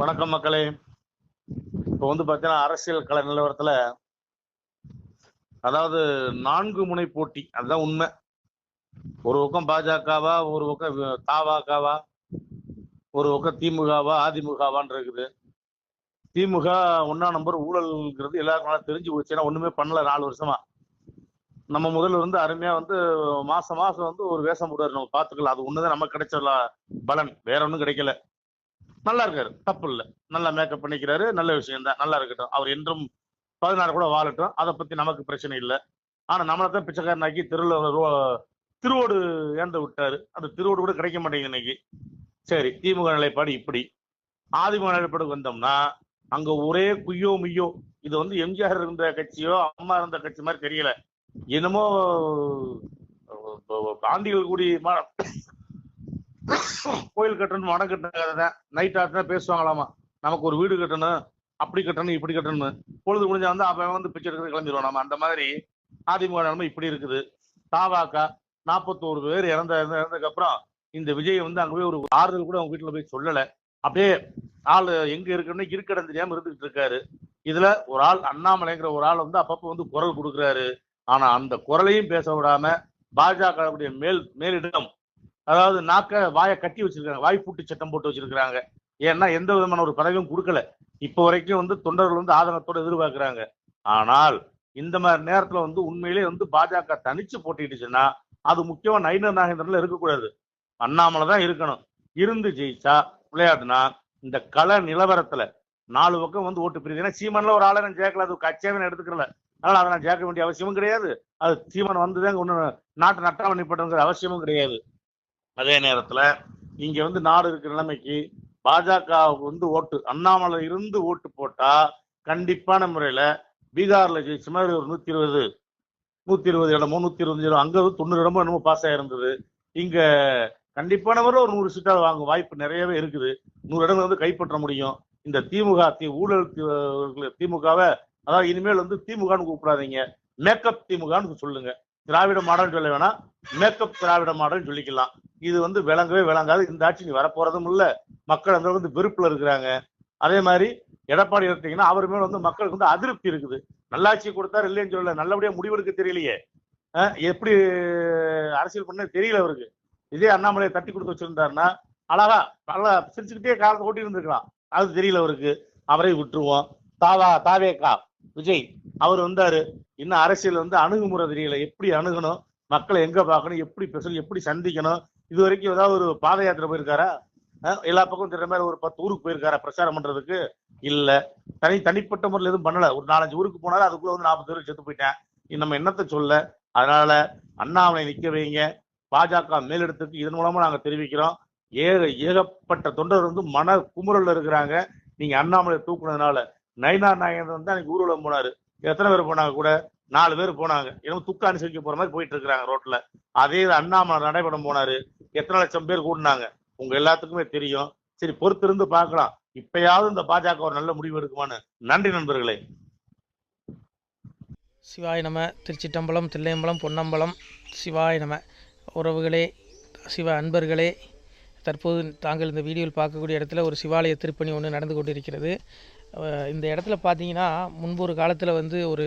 வணக்கம் மக்களே. இப்போ வந்து பார்த்தீங்கன்னா அரசியல் கல நிலவரத்துல அதாவது நான்கு முனை போட்டி அதுதான் உண்மை. ஒரு பக்கம் பாஜகவா ஒரு பக்கம் தாவாக்காவா ஒரு பக்கம் திமுகவா அதிமுகவான்னு இருக்குது. திமுக ஒன்னா நம்பர் ஊழல்ங்கிறது எல்லாருக்கும் நல்லா தெரிஞ்சு போச்சு. ஏன்னா ஒண்ணுமே பண்ணல நாலு வருஷமா. நம்ம முதல்ல வந்து அருமையா வந்து மாசம் மாசம் வந்து ஒரு வேஷம் போடுவார். நம்ம பார்த்துக்கலாம். அது ஒண்ணுதான் நமக்கு கிடைச்ச பலன். வேற ஒன்றும் கிடைக்கல. நல்லா இருக்காரு. தப்பு இல்லை. நல்லா மேக்கப் பண்ணிக்கிறாரு. நல்ல விஷயம் தான் நல்லா இருக்கட்டும். அவர் என்றும் பதினாறு கூட வாழட்டும். அதை பத்தி நமக்கு பிரச்சனை இல்லை. ஆனா நம்மளை தான் பிச்சைக்காரனாக்கி திருவள்ளுவர் திருவோடு ஏந்த விட்டாரு. அந்த திருவோடு கூட கிடைக்க மாட்டேங்குது இன்னைக்கு. சரி திமுக நிலைப்பாடு இப்படி. ஆதிமுக நிலைப்பாடு வந்தோம்னா அங்க ஒரே குய்யோ முய்யோ. இது வந்து எம்ஜிஆர் இருந்த கட்சியோ அம்மா இருந்த கட்சி மாதிரி தெரியல. என்னமோ காந்திகள் கூடி கோயில் கட்டணும் மடம் கட்டணும் நைட் ஆச்சுனா பேசுவாங்களாமா? நமக்கு ஒரு வீடு கட்டணும் அப்படி கட்டணும் இப்படி கட்டணும் பொழுது முடிஞ்சா வந்து அவன் வந்து பிச்சை எடுக்கிறது கிளம்பிடுவான் நம்ம அந்த மாதிரி அதிமுக நிலைமை இப்படி இருக்குது. தாவாக்கா நாற்பத்தோரு பேர் இறந்த இறந்த- இறந்ததுக்கு அப்புறம் இந்த விஜய் வந்து அங்கே போய் ஒரு ஆறுதல் கூட அவங்க வீட்டில் போய் சொல்லலை. அப்படியே ஆள் எங்க இருக்குன்னு இருக்கடன் தெரியாம இருந்துகிட்டு இருக்காரு. இதுல ஒரு ஆள் அண்ணாமலைங்கிற ஒரு ஆள் வந்து அப்பப்போ வந்து குரல் கொடுக்குறாரு. ஆனா அந்த குரலையும் பேச விடாம பாஜக மேல் மேலிடம் அதாவது நாக்க வாயை கட்டி வச்சிருக்காங்க. வாய் பூட்டு சட்டம் போட்டு வச்சிருக்கிறாங்க. ஏன்னா எந்த விதமான ஒரு பதவியும் கொடுக்கல. இப்போ வரைக்கும் வந்து தொண்டர்கள் வந்து ஆதங்கத்தோட எதிர்பார்க்கிறாங்க. ஆனால் இந்த மாதிரி நேரத்தில் வந்து உண்மையிலேயே வந்து பாஜக தனிச்சு போட்டிட்டுச்சுன்னா அது முக்கியமாக நயினர் நாகேந்திரன்ல இருக்கக்கூடாது. அண்ணாமலை தான் இருக்கணும். இருந்து ஜெயிச்சா விளையாடுனா இந்த கள நிலவரத்துல நாலு பக்கம் வந்து ஓட்டு பிரியுது. ஏன்னா சீமான்ல ஒரு ஆளை நான் சேர்க்கல அது கட்சியாவே எடுத்துக்கல. அதனால அதை நான் சேர்க்க வேண்டிய அவசியமும் கிடையாது. அது சீமன் வந்துதான் ஒன்று நாட்டு நட்டாமணி அவசியமும் கிடையாது. அதே நேரத்துல இங்க வந்து நாடு இருக்கிற நிலைமைக்கு பாஜகவுக்கு வந்து ஓட்டு அண்ணாமலை இருந்து ஓட்டு போட்டா கண்டிப்பான முறையில பீகார்ல ஜெயிச்ச மாதிரி ஒரு நூத்தி இருபது நூத்தி இருபது இடமோ நூத்தி இருபது இடம் அங்க வந்து தொண்ணூறு இடமோ என்னமோ பாஸ் ஆயிருந்தது. இங்க கண்டிப்பான முறை ஒரு நூறு சீட்டால் வாங்க வாய்ப்பு நிறையவே இருக்குது. நூறு இடங்கள் வந்து கைப்பற்ற முடியும். இந்த திமுக தி- ஊழல் திமுகவை அதாவது இனிமேல் வந்து திமுகன்னு கூப்பிடாதீங்க. மேக்கப் திமுகன்னு சொல்லுங்க. திராவிட மாடல் சொல்ல வேணாம். மேக்கப் திராவிட மாடல் சொல்லிக்கலாம். இது வந்து விளங்கவே விளங்காது. இந்த ஆட்சி நீ வரப்போறதும் இல்லை. மக்கள் அந்த வந்து வெறுப்புல இருக்கிறாங்க. அதே மாதிரி எடப்பாடி எடுத்தீங்கன்னா அவர் மேல வந்து மக்களுக்கு வந்து அதிருப்தி இருக்குது. நல்லாட்சி கொடுத்தாரு இல்லைன்னு சொல்லல. நல்லபடியா முடிவெடுக்க தெரியலையே. எப்படி அரசியல் பண்ண தெரியல அவருக்கு. இதே அண்ணாமலையை தட்டி கொடுத்து வச்சிருந்தாருன்னா அழகா நல்லா சிரிச்சுக்கிட்டே காலத்தை ஓட்டி இருந்திருக்கலாம். அது தெரியல அவருக்கு. அவரை விட்டுருவோம். தாவா தாவேக்கா விஜய் அவர் வந்தாரு. இன்னும் அரசியல் வந்து அணுகுமுறை தெரியல. எப்படி அணுகணும்? மக்களை எங்க பார்க்கணும்? எப்படி பேசணும்? எப்படி சந்திக்கணும்? இது வரைக்கும் ஏதாவது ஒரு பாத யாத்திரை போயிருக்காரா? எல்லா பக்கம் தெரிற மாதிரி ஒரு பத்து ஊருக்கு போயிருக்காரா பிரச்சாரம் பண்றதுக்கு? இல்ல. தனி தனிப்பட்ட முறையில் எதுவும் பண்ணல. ஒரு நாலஞ்சு ஊருக்கு போனாலும் அதுக்குள்ள வந்து நாற்பது பேருக்கு செத்து போயிட்டேன். நம்ம என்னத்தை சொல்ல? அதனால அண்ணாமலை நிக்க வைங்க. பாஜக மேலிடத்துக்கு இதன் மூலமா நாங்க தெரிவிக்கிறோம். ஏக ஏகப்பட்ட தொண்டர் வந்து மன குமுறல்ல இருக்கிறாங்க. நீங்க அண்ணாமலை தூக்குனதுனால. நயினா நாயகன் தான் அன்னைக்கு ஊர்வலம் போனாரு. எத்தனை பேர் போனாங்க கூட? நாலு பேர் போனாங்க. ஏன்னா துக்க அனுசரிக்க போற மாதிரி போயிட்டு இருக்கிறாங்க ரோட்ல. அதே அண்ணாமலை நடைபெறம் போனாரு. எத்தனை லட்சம் பேர் கூடினாங்க? உங்க எல்லாத்துக்குமே தெரியும். சரி பொறுத்திருந்து பார்க்கலாம். இப்பயாவது இந்த பாஜக ஒரு நல்ல முடிவு எடுக்குமான்னு. நன்றி நண்பர்களே. சிவாய் நம. திருச்சிட்டம்பலம் தில்லையம்பலம் பொன்னம்பலம். சிவாய் நம. உறவுகளே சிவ அன்பர்களே தற்போது தாங்கள் இந்த வீடியோவில் பார்க்கக்கூடிய இடத்துல ஒரு சிவாலய திருப்பணி ஒன்று நடந்து கொண்டிருக்கிறது. இந்த இடத்துல பார்த்தீங்கன்னா முன்பு ஒரு காலத்தில் வந்து ஒரு